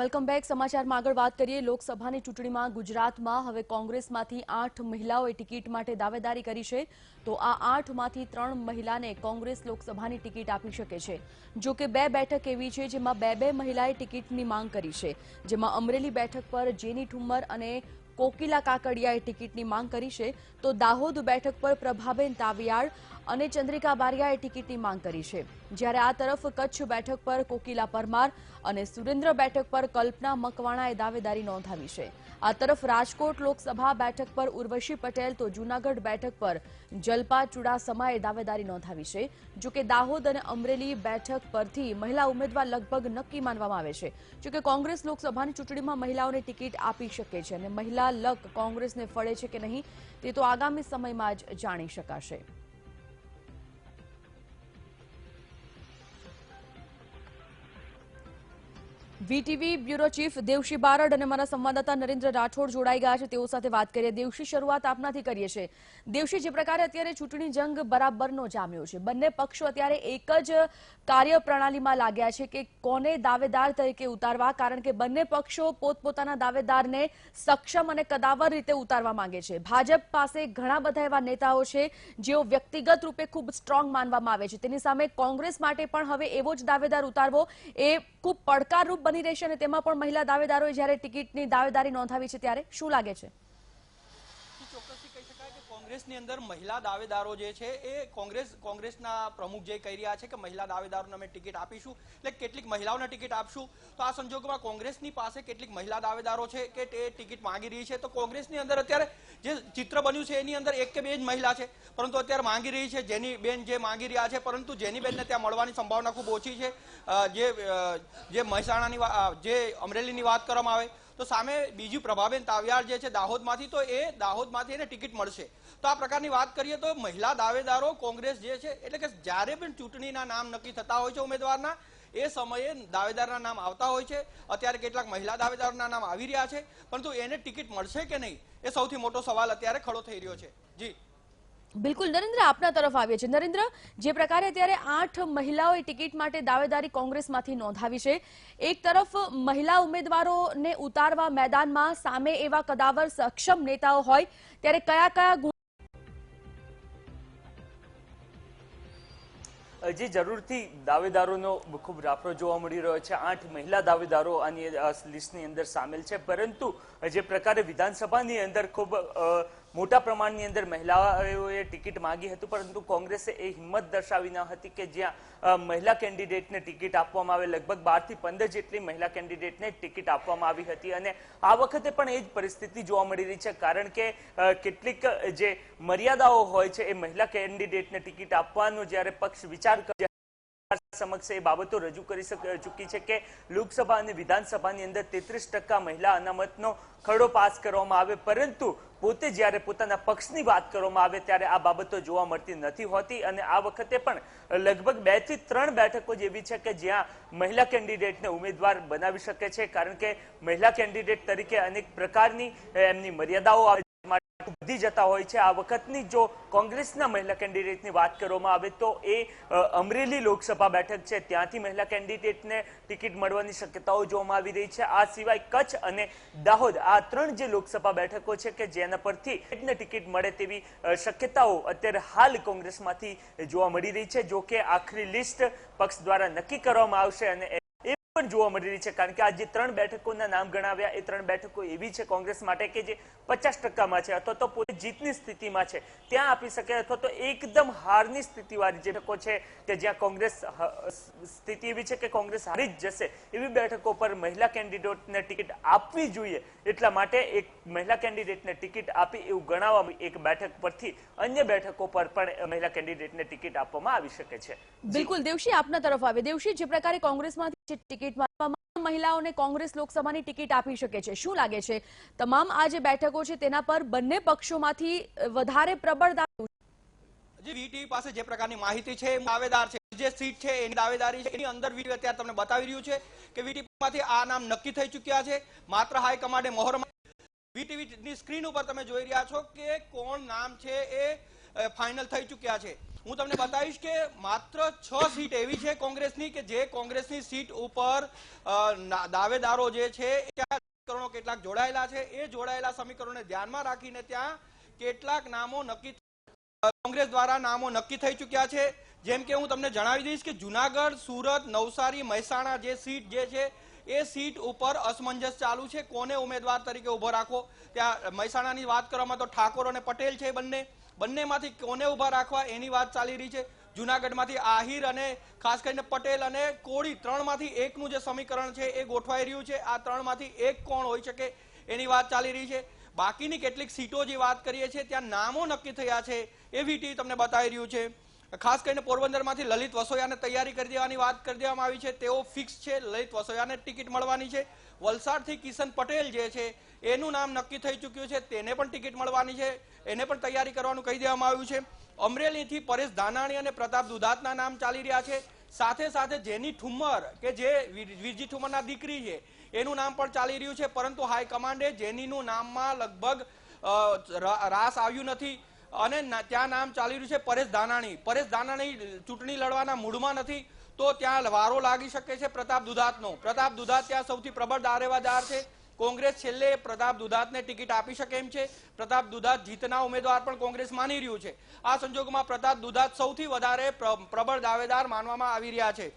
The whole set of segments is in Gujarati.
વેલકમ બેક સમાચારમાં આગળ વાત કરીએ. લોકસભાની ચૂંટણીમાં ગુજરાતમાં હવે કોંગ્રેસમાંથી આઠ મહિલાઓએ ટિકિટ માટે દાવેદારી કરી છે. તો આ આઠમાંથી ત્રણ મહિલાને કોંગ્રેસ લોકસભાની ટિકિટ આપી શકે છે. જો કે બે બેઠક એવી છે જેમાં બે બે મહિલાએ ટિકિટની માંગ કરી છે. જેમાં અમરેલી બેઠક પર જેની ઠુમ્મર અને કોકિલા કાકડિયાએ ટિકિટની માંગ કરી છે તો દાહોદ બેઠક પર પ્રભાબેન તાવિયાળ અને ચંદ્રિકા બારિયાએ ટિકિટની માંગ કરી છે. જ્યારે આ તરફ કચ્છ બેઠક પર કોકિલા પરમાર અને સુરેન્દ્ર બેઠક પર કલ્પના મકવાણાએ દાવેદારી નોંધાવી છે. આ તરફ રાજકોટ લોકસભા બેઠક પર ઉર્વશી પટેલ તો જૂનાગઢ બેઠક પર જલપા ચુડાસમાએ દાવેદારી નોંધાવી છે. જો કે દાહોદ અને અમરેલી બેઠક પરથી મહિલા ઉમેદવાર લગભગ નક્કી માનવામાં આવે છે. જો કે કોંગ્રેસ લોકસભાની ચૂંટણીમાં મહિલાઓને ટિકિટ આપી શકે છે અને મહિલા લક કોંગ્રેસને ફળે છે કે નહીં તે તો આગામી સમયમાં જ જાણી શકાશે. VTV bureau chief Devshi Barad અને મારા સંવાદદાતા નરેન્દ્ર રાઠોડ જોડાઈ ગયા છે. તેઓ સાથે વાત કરીએ. દેવશી શરૂઆત આપનાથી કરીએ છીએ. દેવશી જે પ્રકારે અત્યારે ચૂંટણી જંગ બરાબરનો જામ્યો છે. બંને પક્ષો અત્યારે એક જ કાર્યપ્રણાલીમાં લાગ્યા છે કે કોને દાવેદાર તરીકે ઉતારવા, કારણ કે બંને પક્ષો પોતપોતાના દાવેદારને સક્ષમ અને કદાવર રીતે ઉતારવા માંગે છે. ભાજપ પાસે ઘણા બધા એવા નેતાઓ છે, જેઓ વ્યક્તિગત રૂપે ખૂબ સ્ટ્રોંગ માનવામાં આવે છે. તેની સામે કોંગ્રેસ માટે પણ હવે એવો જ દાવેદાર ઉતારવો એ ખૂબ પડકારરૂપ બની રહેશે અને તેમાં પણ મહિલા દાવેદારોએ જ્યારે ટિકિટની દાવેદારી નોંધાવી છે ત્યારે શું લાગે છે? ચોક્કસથી કહી શકાય કે કોંગ્રેસની અંદર મહિલા દાવેદારો જે છે એ કોંગ્રેસ, કોંગ્રેસના પ્રમુખ જે કહી રહ્યા છે કે મહિલા દાવેદારોને અમે ટિકિટ આપીશું, એટલે કેટલીક મહિલાઓને ટિકિટ આપશું. તો આ સંજોગોમાં કોંગ્રેસની પાસે કેટલીક મહિલા દાવેદારો છે કે તે ટિકિટ માંગી રહી છે. તો કોંગ્રેસની અંદર અત્યારે જે ચિત્ર બન્યું છે એની અંદર એક કે બે જ મહિલા છે. પરંતુ અત્યારે માંગી રહી છે જેની બેન જે માંગી રહ્યા છે, પરંતુ જેની બેનને ત્યાં મળવાની સંભાવના ખૂબ ઓછી છે. જે જે મહેસાણાની જે અમરેલીની વાત કરવામાં આવે તો સામે બીજું પ્રભાબેન તાવિયાર જે છે દાહોદમાંથી, તો એ દાહોદમાંથી એને ટિકિટ મળશે. તો આ પ્રકારની વાત કરીએ તો મહિલા દાવેદારો, કોંગ્રેસ જે છે, એટલે કે જ્યારે પણ ચૂંટણીના નામ નક્કી થતા હોય છે ઉમેદવારના, એ સમયે દાવેદારના નામ આવતા હોય છે. અત્યારે કેટલાક મહિલા દાવેદારોના નામ આવી રહ્યા છે, પરંતુ એને ટિકિટ મળશે કે નહીં, એ સૌથી મોટો સવાલ અત્યારે ખડો થઈ રહ્યો છે. જી. બિલકુલ, નરેન્દ્ર, આપના તરફ આવીએ છીએ. નરેન્દ્ર, જે પ્રકારે અત્યારે આઠ મહિલાઓએ ટિકિટ માટે દાવેદારી કોંગ્રેસમાંથી નોંધાવી છે, એક તરફ મહિલા ઉમેદવારોને ઉતારવા મેદાનમાં સામે એવા કદાવર સક્ષમ નેતાઓ હોય, ત્યારે કયા કયા જે, જરૂરથી દાવેદારોનો ખૂબ રાફડો જોવા મળી રહ્યો છે. આઠ મહિલા દાવેદારો આની લિસ્ટની અંદર સામેલ છે. પરંતુ જે પ્રકારે વિધાનસભાની અંદર ખૂબ મોટા પ્રમાણની અંદર મહિલાઓએ ટિકિટ માંગી હતી, પરંતુ કોંગ્રેસે એ હિંમત દર્શાવી ન હતી કે જ્યાં મહિલા કેન્ડિડેટને ટિકિટ આપવામાં આવે. લગભગ બારથી પંદર જેટલી મહિલા કેન્ડિડેટને ટિકિટ આપવામાં આવી હતી અને આ વખતે પણ એ જ પરિસ્થિતિ જોવા મળી રહી છે, કારણ કે કેટલીક જે મર્યાદાઓ હોય છે એ મહિલા કેન્ડિડેટને ટિકિટ આપવાનો જ્યારે પક્ષ વિચાર કરે સમક્ષ એ બાબતો રજૂ કરી ચૂકી છે કે લોકસભા અને વિધાનસભાની અંદર તેત્રીસ ટકા મહિલા અનામતનો ખરડો પાસ કરવામાં આવે. પરંતુ પોતે જ્યારે પોતાના પક્ષની વાત કરવામાં આવે ત્યારે આ બાબતો જોવા મળતી નથી હોતી અને આ વખતે પણ લગભગ બેથી ત્રણ બેઠકો જેવી છે કે જ્યાં મહિલા કેન્ડિડેટને ઉમેદવાર બનાવી શકે છે. કારણ કે મહિલા કેન્ડિડેટ તરીકે અનેક પ્રકારની એમની મર્યાદાઓ વધી જતા હોય છે. આ વખતની જો કોંગ્રેસના મહિલા કેન્ડિડેટની વાત કરવામાં આવે તો એ અમરેલી લોકસભા બેઠક છે. ત્યાંથી મહિલા કેન્ડિડેટને ટિકિટ મળવાની શક્યતાઓ જોવામાં આવી રહી છે. આ સિવાય કચ્છ અને દાહોદ, આ ત્રણ જે લોકસભા બેઠકો છે કે જેના પરથી ટિકિટ મળે તેવી શક્યતાઓ અત્યારે હાલ કોંગ્રેસમાંથી જોવા મળી રહી છે, જો કે આખરી લિસ્ટ પક્ષ દ્વારા નક્કી કરવામાં આવશે અને પણ જોવા મળી રહી છે, કારણ કે આ જે ત્રણ બેઠકોના નામ ગણાવ્યા, એ ત્રણ બેઠકો એવી છે કોંગ્રેસ માટે કે જે પચાસ ટકામાં છે અથવા તો પોતે જીતની સ્થિતિમાં છે. ત્યાં આપી શકે અથવા તો એકદમ હારની સ્થિતિવાળી જે બેઠકો છે કે જ્યાં કોંગ્રેસ સ્થિતિ એવી છે કે કોંગ્રેસ હારી જ જશે, એવી બેઠકો પર મહિલા કેન્ડિડેટને ટિકિટ આપવી જોઈએ. એટલા માટે એક મહિલા કેન્ડિડેટને ટિકિટ આપી એવું ગણાવવા એક બેઠક પરથી અન્ય બેઠકો પર પણ મહિલા કેન્ડિડેટને ટિકિટ આપવામાં આવી શકે છે. બિલકુલ, દેવશી આપના તરફ આવે. દેવશી, જે પ્રકારે કોંગ્રેસમાંથી જે ટિકિટમાં તમામ મહિલાઓને કોંગ્રેસ લોકસભાની ટિકિટ આપી શકે છે. શું લાગે છે? તમામ આ જે બેઠકો છે તેના પર બંને પક્ષોમાંથી વધારે પ્રબળ જે વીટીવી પાસે જે પ્રકારની માહિતી છે દાવેદાર છે. જે સીટ છે, એની દાવેદારી છે, એની અંદર વીટીવી અત્યારે તમને બતાવી રહ્યું છે કે વીટીવીમાંથી આ નામ નક્કી થઈ ચૂક્યા છે. માત્ર હાઈકમાન્ડે મોહર વીટીવી સ્ક્રીન ઉપર તમે જોઈ રહ્યા છો કે કોણ નામ છે એ ફાઇનલ થઈ ચૂક્યા છે. હું તમને બતાવીશ કે માત્ર છ સીટ એવી છે કોંગ્રેસની કે જે કોંગ્રેસની સીટ ઉપર દાવેદારો જે છે સમીકરણો કેટલાક જોડાયેલા છે. એ જોડાયેલા સમીકરણોને ધ્યાનમાં રાખીને ત્યાં કેટલાક નામો નક્કી કોંગ્રેસ દ્વારા નામો નક્કી થઈ ચૂક્યા છે. જેમ કે હું તમને જણાવી દઈશ કે જુનાગઢ, સુરત, નવસારી, મહેસાણા જે સીટ જે છે, એ સીટ ઉપર અસમંજસ ચાલુ છે. કોને ઉમેદવાર તરીકે ઊભો રાખવો? ત્યાં મહેસાણાની વાત કરવામાં તો ઠાકોર અને પટેલ છે બંને. બંનેમાંથી કોને ઊભા રાખવા એની વાત ચાલી રહી છે? જુનાગઢમાંથી આહિર અને ખાસ કરીને પટેલ અને કોળી ત્રણમાંથી એકનું જે સમીકરણ છે એ ગોઠવાઈ રહ્યું છે. આ ત્રણમાંથી એક કોણ હોઈ શકે એની વાત ચાલી રહી છે. બાકીની કેટલીક સીટો જે વાત કરીએ છીએ, ત્યાં નામો નક્કી થયા છે એ વીટી તમને બતાવી રહ્યું છે. ખાસ કરીને પોરબંદરમાંથી લલિત વસોયાને તૈયારી કરી દેવાની વાત કરી દેવામાં આવી છે. તેઓ ફિક્સ છે, લલિત વસોયાને ટિકિટ મળવાની છે. વલસાડથી કિશન પટેલ જે છે એનું નામ નક્કી થઈ ચૂક્યું છે, તેને પણ ટિકિટ મળવાની છે, એને પણ તૈયારી કરવાનું કહી દેવામાં આવ્યું છે. અમરેલીથી પરેશ ધાનાણી અને પ્રતાપ દુધાતના નામ ચાલી રહ્યા છે. સાથે સાથે જેની ઠુમ્મર કે જે વીર- વીરજી ઠુમરના દીકરી છે, એનું નામ પણ ચાલી રહ્યું છે, પરંતુ હાઈકમાન્ડે જેનીનું નામમાં લગભગ રાસ આવ્યું નથી અને ત્યાં નામ ચાલી રહ્યું છે પરેશ ધાનાણી. પરેશ ધાનાણી ચૂંટણી લડવાના મૂડમાં નથી, તો ત્યાં વારો લાગી શકે છે પ્રતાપ દુધાતનો પ્રતાપ દુધાત ત્યાં સૌથી પ્રબળ દારેવાદાર છે. કોંગ્રેસ છેલ્લે પ્રતાપ દુધાતને ટિકિટ આપી શકે એમ છે. પ્રતાપ દુધાત જીતના ઉમેદવાર પણ કોંગ્રેસ માની રહ્યું છે. આ સંજોગોમાં પ્રતાપ દુધાત સૌથી વધારે પ્ર- પ્રબળ દાવેદાર માનવામાં આવી રહ્યા છે.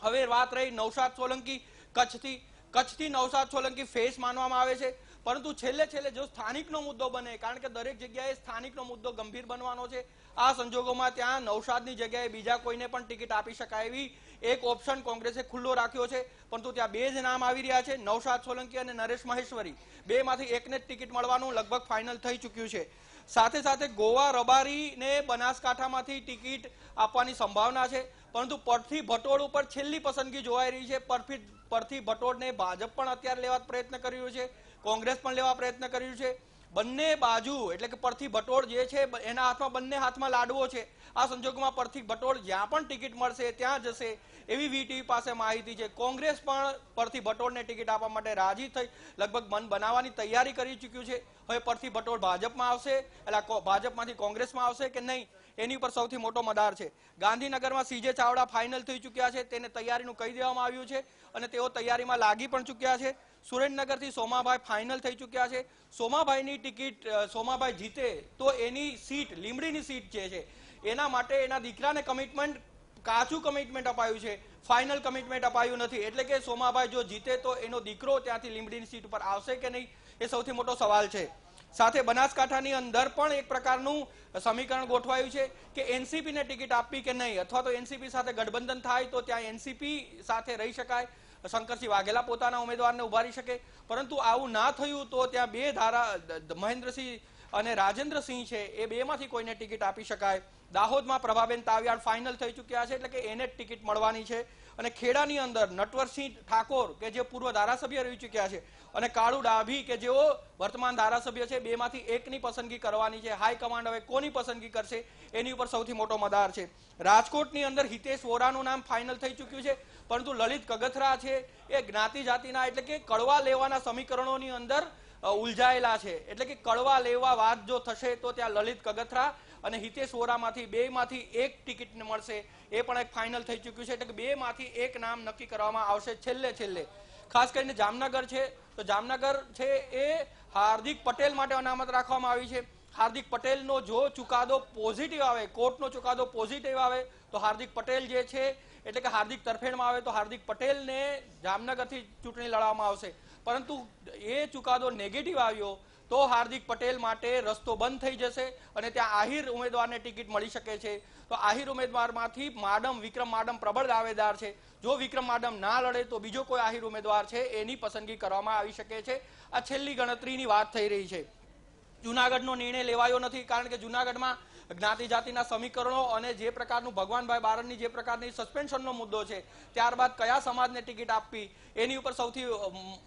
હવે વાત રહી નવસાદ સોલંકી કચ્છથી. કચ્છથી નવસાદ સોલંકી ફેસ માનવામાં આવે છે. પરંતુ છેલ્લે છેલ્લે જો સ્થાનિકનો મુદ્દો બને, કારણ કે દરેક જગ્યાએ સ્થાનિકનો મુદ્દો ગંભીર બનવાનો છે, આ સંજોગોમાં ત્યાં નવસાદની જગ્યાએ બીજા કોઈને પણ ટિકિટ આપી શકાય એવી એક ઓપ્શન કોંગ્રેસે ખુલ્લો રાખ્યો છે, પરંતુ ત્યાં બે જ નામ આવી રહ્યા છે નવસાદ સોલંકી અને નરેશ મહેશ્વરી. બેમાંથી એકને જ ટિકિટ મળવાનું લગભગ ફાઇનલ થઈ ચૂક્યું છે. સાથે સાથે ગોવા રબારીને બનાસકાંઠામાંથી ટિકિટ આપવાની સંભાવના છે, પરંતુ પરથી ભટોળ ઉપર છેલ્લી પસંદગી જોવાઈ રહી છે. પરથી પરથી ભટોળને ભાજપ પણ અત્યારે લેવા પ્રયત્ન કરી રહ્યું છે, કોંગ્રેસ પણ લેવા પ્રયત્ન કરી રહ્યું છે. બંને બાજુ, એટલે કે પરથી ભટોળ જે છે એના હાથમાં બંને હાથમાં લાડવો છે. આ સંજોગોમાં પરથી ભટોળ જ્યાં પણ ટિકિટ મળશે, ત્યાં જશે એવી વીટીવી પાસે માહિતી છે. કોંગ્રેસ પણ પરથી ભટોળને ટિકિટ આપવા માટે રાજી થઈ, લગભગ મન બનાવવાની તૈયારી કરી ચૂક્યું છે. હવે પરથી ભટોળ ભાજપમાં આવશે, એટલે ભાજપમાંથી કોંગ્રેસમાં આવશે કે નહીં? એની ઉપર સૌથી મોટો મદાર છે. ગાંધીનગરમાં સીજે ચાવડા ફાઇનલ થઈ ચૂક્યા છે. તેને તૈયારીનું કહી દેવામાં આવ્યું છે અને તેઓ તૈયારીમાં લાગી પણ ચૂક્યા છે. સુરેન્દ્રનગરથી સોમાભાઈ ફાઇનલ થઈ ચૂક્યા છે. સોમાભાઈની ટિકિટ સોમાભાઈ જીતે તો એની સીટ લીમડીની સીટ જે છે, એના માટે એના દીકરાને કમિટમેન્ટ કાચું કમિટમેન્ટ અપાયું છે. ફાઇનલ કમિટમેન્ટ અપાયું નથી. એટલે કે સોમાભાઈ જો જીતે તો એનો દીકરો ત્યાંથી લીમડીની સીટ ઉપર આવશે કે નહીં, એ સૌથી મોટો સવાલ છે. સાથે બનાસકાંઠાની અંદર પણ એક પ્રકારનું સમીકરણ ગોઠવાયું છે કે એનસીપી ને ટિકિટ આપવી કે નહીં, અથવા તો એનસીપી સાથે ગઠબંધન થાય તો ત્યાં એનસીપી સાથે રહી શકાય. શંકરસિંહ વાઘેલા પોતાના ઉમેદવારને ઉભારી શકે. પરંતુ આવું ના થયું તો ત્યાં બે ધારા મહેન્દ્રસિંહ અને રાજેન્દ્રસિંહ છે, એ બેમાંથી કોઈને ટિકિટ આપી શકાય. દાહોદમાં પ્રભાબેન તાવિયાડ ફાઇનલ થઈ ચૂક્યા છે, એટલે કે એને જ ટિકિટ મળવાની છે. અને ખેડાની અંદર નટવરસિંહ ઠાકોર, કે જે પૂર્વ ધારાસભ્ય રહી ચૂક્યા છે, અને કાળુ ડાભી, કે જેઓ વર્તમાન ધારાસભ્ય છે, બેમાંથી એકની પસંદગી કરવાની છે. હાઈકમાન્ડ હવે કોની પસંદગી કરશે, એની ઉપર સૌથી મોટો મદાર છે. રાજકોટની અંદર હિતેશ વોરાનું નામ ફાઇનલ થઈ ચૂક્યું છે, પરંતુ લલિત કગથરા છે, એ જ્ઞાતિ જાતિના, એટલે કે કડવા લેવાના સમીકરણોની અંદર ઉલઝાયેલા છે. એટલે કે કડવા લેવા વાત જો થશે તો ત્યાં લલિત કગથરા અને હિતેશ વોરામાંથી બેમાંથી એક ટિકિટ મળશે. એ પણ એક ફાઇનલ થઈ ચૂક્યું છે. એટલે કે બેમાંથી એક નામ નક્કી કરવામાં આવશે છેલ્લે છેલ્લે. ખાસ કરીને જામનગર છે. તો જામનગર છે એ હાર્દિક પટેલ માટે અનામત રાખવામાં આવી છે. હાર્દિક પટેલનો જો ચુકાદો પોઝિટિવ આવે, કોર્ટનો ચુકાદો પોઝિટિવ આવે, તો હાર્દિક પટેલ જે છે, એટલે કે હાર્દિક તરફેણમાં આવે, તો હાર્દિક પટેલને જામનગરથી ચૂંટણી લડવામાં આવશે. પરંતુ એ ચુકાદો નેગેટિવ આવ્યો, તો હાર્દિક પટેલ માટે રસ્તો બંધ થઈ જશે અને ત્યાં આહિર ઉમેદવારને ટિકિટ મળી શકે છે. તો આહિર ઉમેદવારમાંથી માડમ, વિક્રમ માડમ પ્રબળ દાવેદાર છે. જો વિક્રમ માડમ ના લડે, તો બીજો કોઈ આહિર ઉમેદવાર છે, એની પસંદગી કરવામાં આવી શકે છે. આ છેલ્લી ગણતરીની વાત થઈ રહી છે. જુનાગઢનો નિર્ણય લેવાયો નથી, કારણ કે જુનાગઢમાં જ્ઞાતિ જાતિના સમીકરણો અને જે પ્રકારનું ભગવાનભાઈ બારડની જે પ્રકારની સસ્પેન્શનનો મુદ્દો છે, ત્યારબાદ કયા સમાજને ટિકિટ આપવી, એની ઉપર સૌથી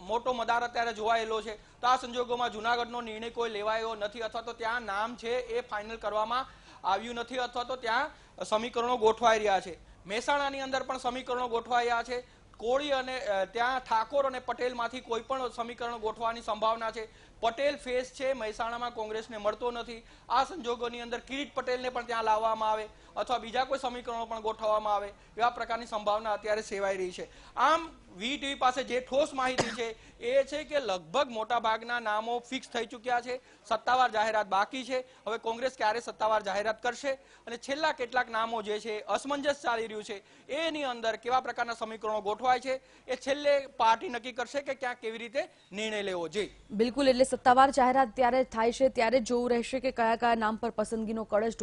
મોટો મદાર અત્યારે જોવાયેલો છે. તો આ સંજોગોમાં જુનાગઢનો નિર્ણય કોઈ લેવાયો નથી અથવા તો ત્યાં નામ છે એ ફાઇનલ કરવામાં આવ્યું નથી અથવા તો ત્યાં સમીકરણો ગોઠવાઈ રહ્યા છે. મહેસાણાની અંદર પણ સમીકરણો ગોઠવાયા છે. કોળી અને ત્યાં ઠાકોર અને પટેલમાંથી કોઈ પણ સમીકરણ ગોઠવાની સંભાવના છે. પટેલ ફેસ છે, મહેસાણામાં કોંગ્રેસને મળતો નથી. આ સંજોગોની અંદર કિરીટ પટેલને પણ ત્યાં લાવવામાં આવે અથવા બીજા કોઈ સમીકરણો પણ ગોઠવવામાં આવે એવા પ્રકારની સંભાવના અત્યારે સેવાઈ રહી છે. આમ વીટીવી પાસે જે ઠોસ માહિતી છે, એ છે કે લગભગ મોટાભાગના નામો ફિક્સ થઈ ચૂક્યા છે. સત્તાવાર જાહેરાત બાકી છે. હવે કોંગ્રેસ ક્યારે સત્તાવાર જાહેરાત કરશે અને છેલ્લા કેટલાક નામો જે છે, અસમંજસ ચાલી રહ્યું છે, એની અંદર કેવા પ્રકારના સમીકરણો ગોઠવાય છે, એ છેલ્લે પાર્ટી નક્કી કરશે કે ક્યાં કેવી રીતે નિર્ણય લેવો. જોઈએ બિલકુલ, એટલે સત્તાવાર જાહેરાત ત્યારે થાય છે, ત્યારે જોવું રહેશે કે કયા કયા નામ પર પસંદગીનો કળશ